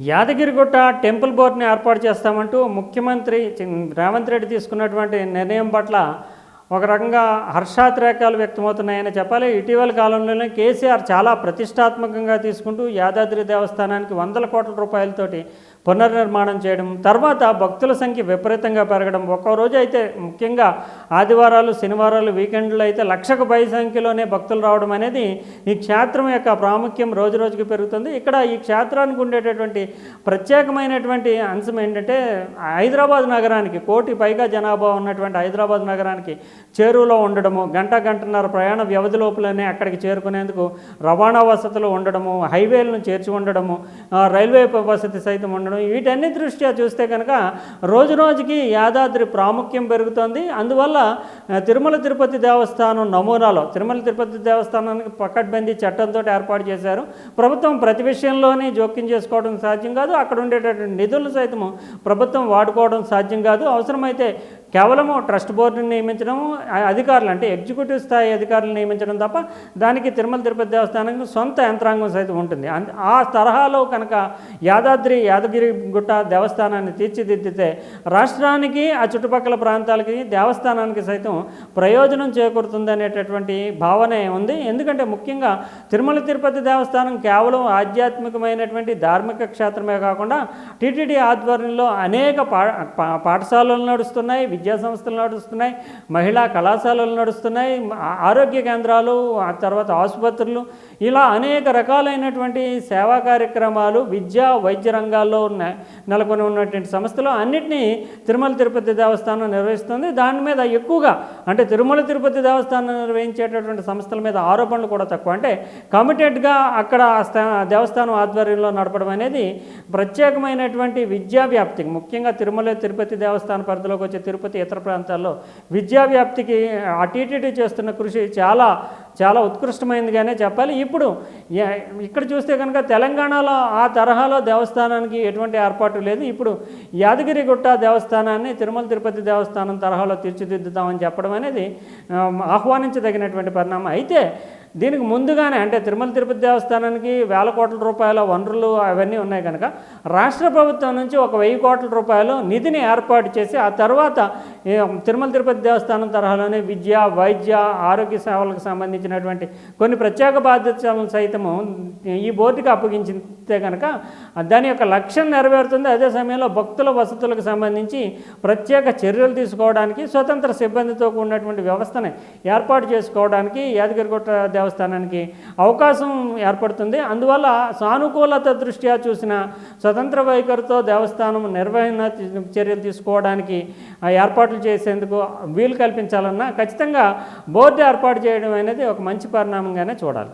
Yadagirigutta temple బోర్డుని ఏర్పాటు చేస్తామంటూ ముఖ్యమంత్రి రేవంత్ రెడ్డి తీసుకున్నటువంటి నిర్ణయం పట్ల ఒక రకంగా హర్షాతిరేకాలు వ్యక్తమవుతున్నాయని చెప్పాలి. ఇటీవల కాలంలోనే కేసీఆర్ చాలా ప్రతిష్టాత్మకంగా తీసుకుంటూ యాదాద్రి దేవస్థానానికి వందల కోట్ల రూపాయలతోటి పునర్నిర్మాణం చేయడం తర్వాత భక్తుల సంఖ్య విపరీతంగా పెరగడం ఒక్కో రోజు అయితే ముఖ్యంగా ఆదివారాలు శనివారాలు వీకెండ్లు అయితే లక్షకు పై సంఖ్యలోనే భక్తులు రావడం అనేది ఈ క్షేత్రం యొక్క ప్రాముఖ్యం రోజు రోజుకి పెరుగుతుంది. ఇక్కడ ఈ క్షేత్రానికి ఉండేటటువంటి ప్రత్యేకమైనటువంటి అంశం ఏంటంటే హైదరాబాద్ నగరానికి కోటి పైగా జనాభా ఉన్నటువంటి హైదరాబాద్ నగరానికి చేరువలో ఉండడము గంట గంటన్నర ప్రయాణ వ్యవధి లోపలనే అక్కడికి చేరుకునేందుకు రవాణా వసతులు ఉండడము హైవేలను చేర్చి ఉండడము రైల్వే వసతి సైతం ఉండడం వీటన్ని దృష్ట్యా చూస్తే కనుక రోజు రోజుకి యాదాద్రి ప్రాముఖ్యం పెరుగుతోంది. అందువల్ల తిరుమల తిరుపతి దేవస్థానం నమూనాలో తిరుమల తిరుపతి దేవస్థానానికి పకడ్బందీ చట్టంతో ఏర్పాటు చేశారు. ప్రభుత్వం ప్రతి విషయంలోనే జోక్యం చేసుకోవడం సాధ్యం కాదు. అక్కడ ఉండేటటువంటి నిధులు సైతం ప్రభుత్వం వాడుకోవడం సాధ్యం కాదు. అవసరమైతే కేవలము ట్రస్ట్ బోర్డుని నియమించడము అధికారులు అంటే ఎగ్జిక్యూటివ్ స్థాయి అధికారులు నియమించడం తప్ప దానికి తిరుమల తిరుపతి దేవస్థానానికి సొంత యంత్రాంగం సైతం ఉంటుంది. ఆ తరహాలో కనుక యాదాద్రి యాదగిరి గుట్ట దేవస్థానాన్ని తీర్చిదిద్దితే రాష్ట్రానికి ఆ చుట్టుపక్కల ప్రాంతాలకి దేవస్థానానికి సైతం ప్రయోజనం చేకూరుతుంది అనేటటువంటి భావనే ఉంది. ఎందుకంటే ముఖ్యంగా తిరుమల తిరుపతి దేవస్థానం కేవలం ఆధ్యాత్మికమైనటువంటి ధార్మిక క్షేత్రమే కాకుండా టీటీడీ ఆధ్వర్యంలో అనేక పా పా- పాఠశాలలు నడుస్తున్నాయి విద్యా సంస్థలు నడుస్తున్నాయి మహిళా కళాశాలలు నడుస్తున్నాయి ఆరోగ్య కేంద్రాలు ఆ తర్వాత ఆసుపత్రులు ఇలా అనేక రకాలైనటువంటి సేవా కార్యక్రమాలు విద్యా వైద్య రంగాల్లో ఉన్న నెలకొని ఉన్నటువంటి సంస్థలు అన్నిటినీ తిరుమల తిరుపతి దేవస్థానం నిర్వహిస్తుంది. దాని మీద ఎక్కువగా అంటే తిరుమల తిరుపతి దేవస్థానం నిర్వహించేటటువంటి సంస్థల మీద ఆరోపణలు కూడా తక్కువ. అంటే కమిటెడ్గా అక్కడ దేవస్థానం ఆధ్వర్యంలో నడపడం అనేది ప్రత్యేకమైనటువంటి విద్యా వ్యాప్తికి ముఖ్యంగా తిరుమల తిరుపతి దేవస్థాన పరిధిలోకి వచ్చే తిరుపతి ఇతర ప్రాంతాల్లో విద్యా వ్యాప్తికి ఆ చేస్తున్న కృషి చాలా చాలా ఉత్కృష్టమైనదిగానే చెప్పాలి. ఇప్పుడు ఇక్కడ చూస్తే కనుక తెలంగాణలో ఆ తరహాలో దేవస్థానానికి ఎటువంటి ఏర్పాటు లేదు. ఇప్పుడు యాదగిరిగుట్ట దేవస్థానాన్ని తిరుమల తిరుపతి దేవస్థానం తరహాలో తీర్చిదిద్దుతామని చెప్పడం అనేది ఆహ్వానించదగినటువంటి పరిణామం. అయితే దీనికి ముందుగానే అంటే తిరుమల తిరుపతి దేవస్థానానికి వేల కోట్ల రూపాయల వనరులు అవన్నీ ఉన్నాయి కనుక రాష్ట్ర ప్రభుత్వం నుంచి ఒక వెయ్యి కోట్ల రూపాయలు నిధిని ఏర్పాటు చేసి ఆ తర్వాత తిరుమల తిరుపతి దేవస్థానం తరహాలోనే విద్య వైద్య ఆరోగ్య సేవలకు సంబంధించినటువంటి కొన్ని ప్రత్యేక బాధ్యతలను సైతము ఈ బోర్డుకి అప్పగించితే కనుక దాని యొక్క లక్ష్యం నెరవేరుతుంది. అదే సమయంలో భక్తుల వసతులకు సంబంధించి ప్రత్యేక చర్యలు తీసుకోవడానికి స్వతంత్ర సిబ్బందితో కూడినటువంటి వ్యవస్థను ఏర్పాటు చేసుకోవడానికి యాదగిరిగుట్ట దేవస్థానానికి అవకాశం ఏర్పడుతుంది. అందువల్ల సానుకూలత దృష్ట్యా చూసిన స్వతంత్ర వైఖరితో దేవస్థానం నిర్వహణ చర్యలు తీసుకోవడానికి ఆ ఏర్పాట్లు చేసేందుకు వీలు కల్పించాలన్నా ఖచ్చితంగా బోర్డు ఏర్పాటు చేయడం అనేది ఒక మంచి పరిణామంగానే చూడాలి.